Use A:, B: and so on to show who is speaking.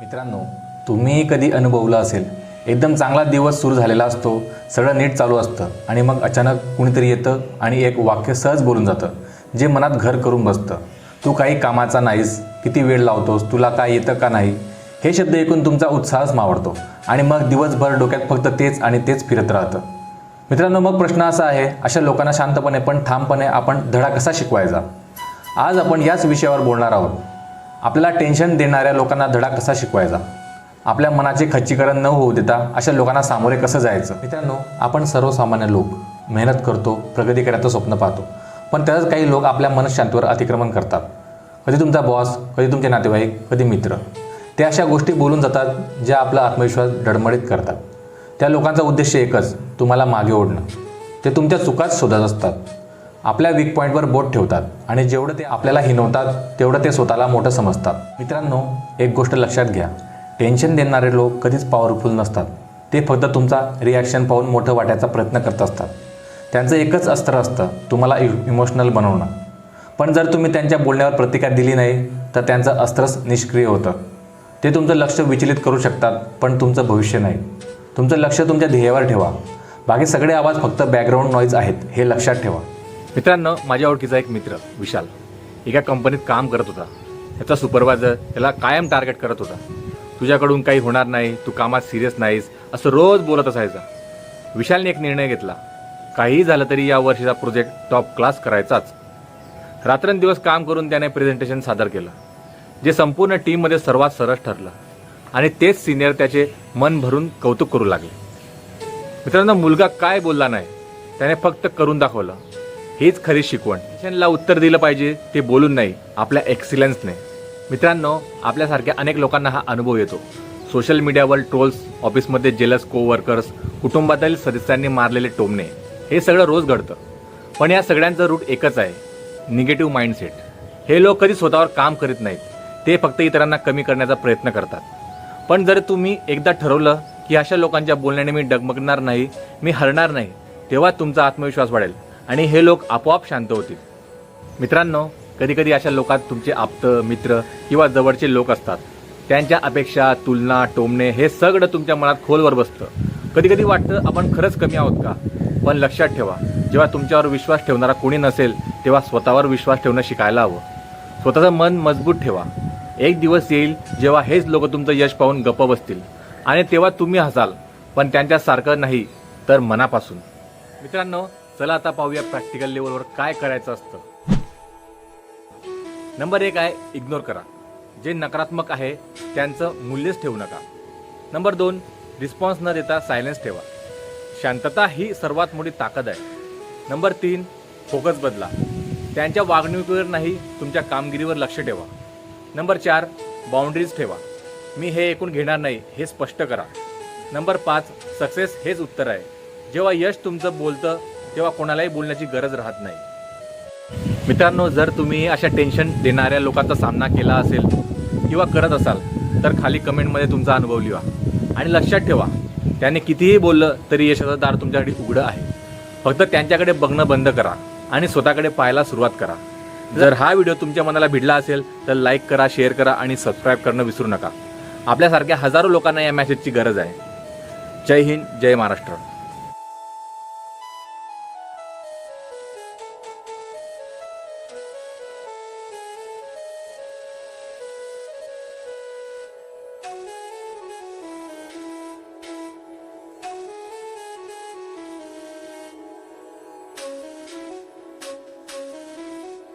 A: मित्रांनो तुम्हीही कधी अनुभवलं असेल एकदम चांगला दिवस सुरू झालेला असतो सगळं नीट चालू असतं आणि मग अचानक कुणीतरी येतं आणि एक वाक्य सहज बोलून जातं जे मनात घर करून बसतं. तू काही कामाचा नाहीस किती वेळ लावतोस तुला काय येतं का नाही हे शब्द ऐकून तुमचा उत्साहच मावडतो आणि मग दिवसभर डोक्यात फक्त तेच आणि तेच फिरत राहतं. मित्रांनो मग प्रश्न असा आहे अशा लोकांना शांतपणे पण ठामपणे आपण धडा कसा शिकवायचा? आज आपण याच विषयावर बोलणार आहोत. आपल्याला टेन्शन देणाऱ्या लोकांना धडा कसा शिकवायचा? आपल्या मनाचे खच्चीकरण न होऊ देता अशा लोकांना सामोरे कसं जायचं? मित्रांनो आपण सर्वसामान्य लोक मेहनत करतो प्रगती करायचं स्वप्न पाहतो. पण त्यातच काही लोक आपल्या मनशांतीवर अतिक्रमण करतात. कधी तुमचा बॉस कधी तुमचे नातेवाईक कधी मित्र. ते अशा गोष्टी बोलून जातात ज्या आपला आत्मविश्वास डळमळीत करतात. त्या लोकांचा उद्देश एकच तुम्हाला मागे ओढणं. ते तुमच्या चुकाच शोधत असतात. आपल्या वीक पॉईंटवर बोट ठेवतात आणि जेवढं ते आपल्याला हिनवतात तेवढं ते स्वतःला मोठं समजतात. मित्रांनो एक गोष्ट लक्षात घ्या. टेन्शन देणारे लोक कधीच पॉवरफुल नसतात. ते फक्त तुमचा रिॲक्शन पाहून मोठं वाटायचा प्रयत्न करत असतात. त्यांचं एकच अस्त्र असतं तुम्हाला इमोशनल बनवणं. पण जर तुम्ही त्यांच्या बोलण्यावर प्रतिकार दिली नाही तर त्यांचं अस्त्रच निष्क्रिय होतं. ते तुमचं लक्ष विचलित करू शकतात पण तुमचं भविष्य नाही. तुमचं लक्ष तुमच्या ध्येयावर ठेवा. बाकी सगळे आवाज फक्त बॅकग्राऊंड नॉईज आहेत हे लक्षात ठेवा.
B: मित्रांनो माझ्या ओळखीचा एक मित्र विशाल. एका कंपनीत काम करत होता. त्याचा सुपरवायझर त्याला कायम टार्गेट करत होता. तुझ्याकडून काही होणार नाही तू कामात सिरियस नाहीस असं रोज बोलत असायचा. विशालने एक निर्णय घेतला. काहीही झालं तरी या वर्षीचा प्रोजेक्ट टॉप क्लास करायचाच. रात्रंदिवस काम करून त्याने प्रेझेंटेशन सादर केलं जे संपूर्ण टीममध्ये सर्वात सरस ठरलं. आणि तेच सिनियर त्याचे मन भरून कौतुक करू लागले. मित्रांनो मुलगा काय बोलला नाही त्याने फक्त करून दाखवलं. हेच खरी शिकवण. टेन्शनला उत्तर दिलं पाहिजे ते बोलून नाही आपल्या एक्सिलन्सने मित्रांनो आपल्यासारख्या अनेक लोकांना हा अनुभव येतो. सोशल मीडियावर ट्रोल्स ऑफिसमध्ये जेलस को वर्कर्स कुटुंबातील सदस्यांनी मारलेले टोमणे हे सगळं रोज घडतं. पण या सगळ्यांचं रूट एकच आहे निगेटिव्ह माइंडसेट हे लोक कधी स्वतःवर काम करीत नाहीत ते फक्त इतरांना कमी करण्याचा प्रयत्न करतात. पण जर तुम्ही एकदा ठरवलं की अशा लोकांच्या बोलण्याने मी डगमगणार नाही मी हरणार नाही तेव्हा तुमचा आत्मविश्वास वाढेल. आणि हे लोक आपोआप शांत होतील. मित्रांनो कधी कधी अशा लोकात तुमचे आप्त मित्र किंवा जवळचे लोक असतात. त्यांच्या अपेक्षा तुलना टोमणे हे सगळं तुमच्या मनात खोलवर बसतं. कधी कधी वाटतं आपण खरंच कमी आहोत का? पण लक्षात ठेवा जेव्हा तुमच्यावर विश्वास ठेवणारा कोणी नसेल तेव्हा स्वतःवर विश्वास ठेवणं शिकायला हवं. स्वतःचं मन मजबूत ठेवा. एक दिवस येईल जेव्हा हेच लोक तुमचं यश पाहून गप्प बसतील. आणि तेव्हा तुम्ही हसाल पण त्यांच्यासारखं नाही तर मनापासून. मित्रांनो चला आता पाहूया प्रॅक्टिकल लेवलवर काय करायचं असतं. नंबर एक आहे इग्नोर करा. जे नकारात्मक आहे त्यांचं मूल्यच ठेवू नका. नंबर दोन रिस्पॉन्स न देता सायलेन्स ठेवा. शांतता ही सर्वात मोठी ताकद आहे. नंबर तीन फोकस बदला. त्यांच्या वागणुकीवर नाही तुमच्या कामगिरीवर लक्ष ठेवा. नंबर चार बाउंड्रीज ठेवा. मी हे ऐकून घेणार नाही हे स्पष्ट करा. नंबर पाच सक्सेस हेच उत्तर आहे. जेव्हा यश तुमचं बोलतं तेव्हा कोणालाही बोलण्याची गरज राहत नाही. मित्रांनो जर तुम्ही अशा टेन्शन देणाऱ्या लोकांचा सामना केला असेल किंवा करत असाल तर खाली कमेंटमध्ये तुमचा अनुभव लिहा. आणि लक्षात ठेवा त्याने कितीही बोललं तरी यशाचं दार तुमच्यासाठी उघडं आहे. फक्त त्यांच्याकडे बघणं बंद करा आणि स्वतःकडे पाहायला सुरुवात करा. जर हा व्हिडिओ तुमच्या मनाला भिडला असेल तर लाईक करा शेअर करा आणि सबस्क्राईब करणं विसरू नका. आपल्यासारख्या हजारो लोकांना या मॅसेजची गरज आहे. जय हिंद जय महाराष्ट्र.